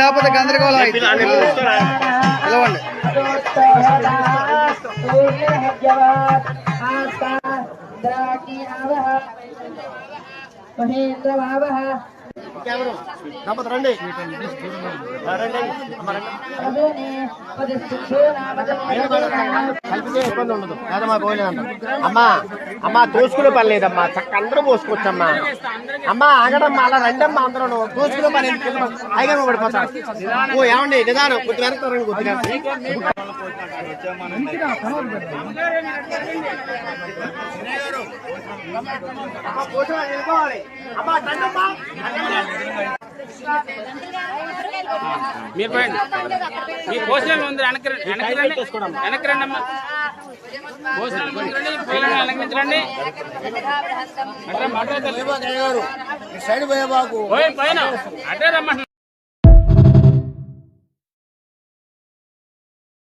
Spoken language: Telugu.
లేకపోతే గందరగోళం అయితే పిలవండి మహేంద్ర రండి. కలిపితే ఇబ్బంది ఉండదు. కాదమ్మా పోయినంత అమ్మా అమ్మా తోసుకునే పని లేదమ్మా. చక్క అందరూ పోసుకోవచ్చమ్మా అమ్మా ఆగడమ్మా అలా రండమ్మా అందరూ తోసుకునే పని? ఆగమ్మ పడిపోతా ఓ ఏమండి? నిదానం. కొద్దిగా వెనక్కి కొద్దిగా అమ్మా, కూర్చోవాలి, నిలబడాలి. అమ్మా, రండమ్మా. మీరు పోయండి. మీ భోజనాలు ఉంది వెనక్కి రండి. వెనక్కి రండి. అమ్మా భోజనాలు ముందు రండి. పిల్లల్ని వెనక్కించండి అట్లా మాట్లాడతారు సైడ్ పోయే బాబు. పోయి పైన. అటే రమ్మంటున్నా